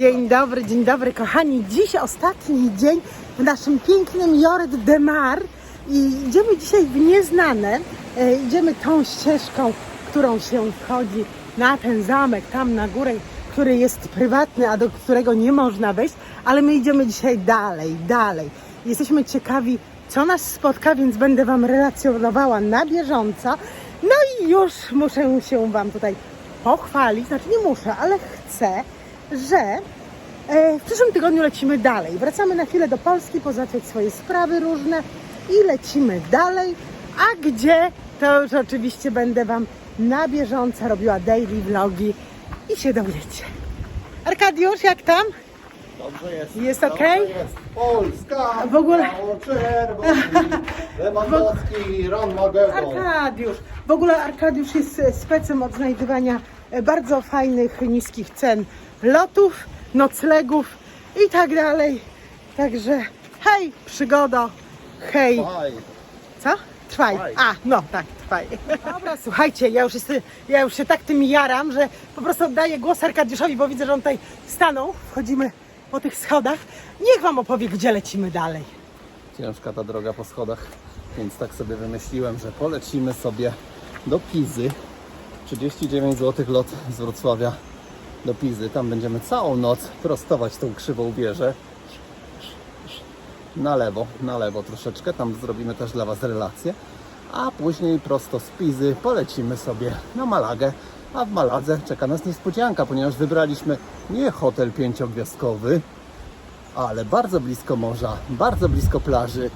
Dzień dobry, dzień dobry kochani. Dziś ostatni dzień w naszym pięknym Joret de Mar i idziemy dzisiaj w nieznane. E, idziemy tą ścieżką, którą się wchodzi na ten zamek, tam na górę, który jest prywatny, a do którego nie można wejść, ale my idziemy dzisiaj dalej, dalej. Jesteśmy ciekawi, co nas spotka, więc będę Wam relacjonowała na bieżąco. No i już muszę się Wam tutaj pochwalić, znaczy nie muszę, ale chcę, że e, w przyszłym tygodniu lecimy dalej. Wracamy na chwilę do Polski, pozałatwiać swoje sprawy różne i lecimy dalej. A gdzie, to już oczywiście będę Wam na bieżąco robiła daily vlogi i się dowiecie. Arkadiusz, jak tam? Dobrze jest. Jest okej? jest. Polska! W ogóle- Lewandowski, Ron. Arkadiusz. W ogóle Arkadiusz jest specem od znajdywania bardzo fajnych, niskich cen lotów, noclegów i tak dalej. Także hej, przygoda, hej. Faj. Co? Trwaj. Trwaj. A, no tak, trwaj. Dobra, słuchajcie, ja już, jest, ja już się tak tym jaram, że po prostu oddaję głos Arkadiuszowi, bo widzę, że on tutaj stanął. Wchodzimy po tych schodach. Niech wam opowie, gdzie lecimy dalej. Ciężka ta droga po schodach, więc tak sobie wymyśliłem, że polecimy sobie do Pizy. 39 zł lot z Wrocławia do Pizy. Tam będziemy całą noc prostować tą krzywą wieżę. Na lewo, na lewo troszeczkę. Tam zrobimy też dla Was relację. A później prosto z Pizy polecimy sobie na Malagę. A w Maladze czeka nas niespodzianka, ponieważ wybraliśmy nie hotel pięciogwiazdkowy, ale bardzo blisko morza, bardzo blisko plaży.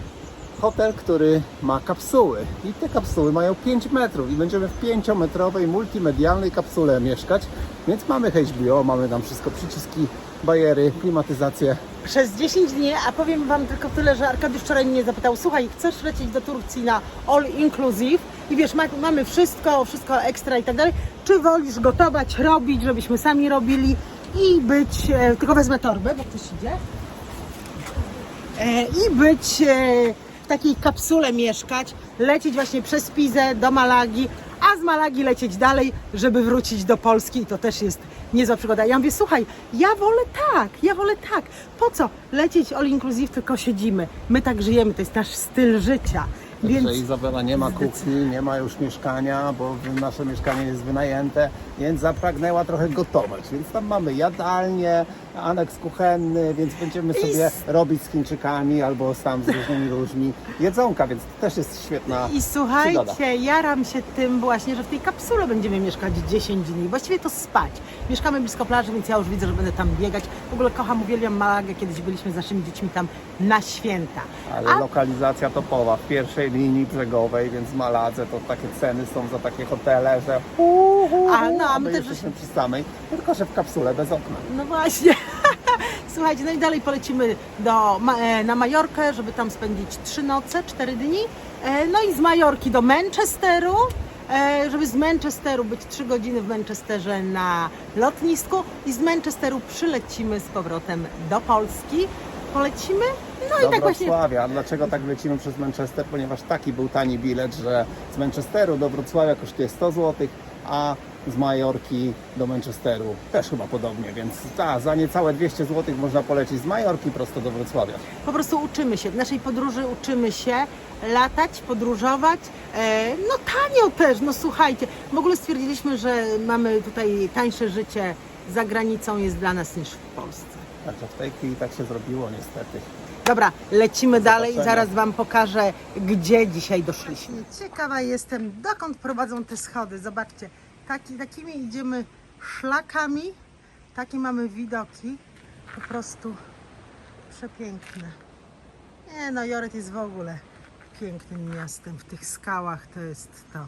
Hotel, który ma kapsuły. I te kapsuły mają 5 metrów i będziemy w 5-metrowej multimedialnej kapsule mieszkać, więc mamy HBO, mamy tam wszystko, przyciski, bajery, klimatyzację. Przez 10 dni, a powiem wam tylko tyle, że Arkadiusz wczoraj mnie zapytał, słuchaj, chcesz lecieć do Turcji na all inclusive? I wiesz, ma, mamy wszystko, wszystko ekstra i tak dalej, czy wolisz gotować, robić, żebyśmy sami robili i być, e, tylko wezmę torbę, bo ktoś idzie, e, i być e, w takiej kapsule mieszkać, lecieć właśnie przez Pizę do Malagi, a z Malagi lecieć dalej, żeby wrócić do Polski i to też jest niezła przygoda. Ja mówię, słuchaj, ja wolę tak, ja wolę tak. Po co lecieć all inclusive, tylko siedzimy. My tak żyjemy, to jest nasz styl życia. Więc Że Izabela nie ma kuchni, nie ma już mieszkania, bo nasze mieszkanie jest wynajęte, więc zapragnęła trochę gotować. Więc tam mamy jadalnię, aneks kuchenny, więc będziemy sobie robić z Chińczykami albo sam z różnymi ludźmi jedzonka, więc to też jest świetna I przygoda. słuchajcie, jaram się tym właśnie, że w tej kapsule będziemy mieszkać 10 dni. Właściwie to spać. Mieszkamy blisko plaży, więc ja już widzę, że będę tam biegać. W ogóle kocham, uwielbiam Malagę. Kiedyś byliśmy z naszymi dziećmi tam na święta. Ale A lokalizacja topowa, w pierwszej linii brzegowej, więc w Maladze to takie ceny są za takie hotele, że uhu, A, no, a my też jesteśmy przy samej, tylko że w kapsule bez okna. No właśnie. Słuchajcie, no i dalej polecimy do, e, na Majorkę, żeby tam spędzić trzy noce, cztery dni. E, No i z Majorki do Manchesteru, e, żeby z Manchesteru być trzy godziny w Manchesterze na lotnisku i z Manchesteru przylecimy z powrotem do Polski. Polecimy? No do i tak właśnie. Wrocławia. A dlaczego tak lecimy przez Manchester? Ponieważ taki był tani bilet, że z Manchesteru do Wrocławia kosztuje 100 zł, a z Majorki do Manchesteru też chyba podobnie, więc ta, za niecałe 200 zł można polecieć z Majorki prosto do Wrocławia. Po prostu uczymy się. W naszej podróży uczymy się latać, podróżować. E, no tanio też, no słuchajcie. W ogóle stwierdziliśmy, że mamy tutaj tańsze życie za granicą jest dla nas niż w Polsce. Także w tej chwili tak się zrobiło niestety. Dobra, lecimy dalej zaraz Wam pokażę, gdzie dzisiaj doszliśmy. Ciekawa jestem, dokąd prowadzą te schody. Zobaczcie, taki, takimi idziemy szlakami, takie mamy widoki, po prostu przepiękne. Nie no, Joret jest w ogóle pięknym miastem. W tych skałach to jest to.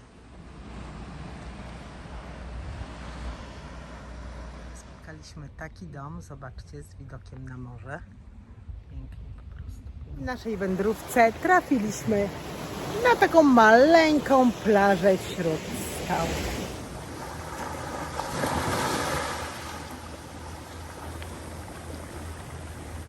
Spotkaliśmy taki dom, zobaczcie, z widokiem na morze. Pięknie. W naszej wędrówce trafiliśmy na taką maleńką plażę wśród skał.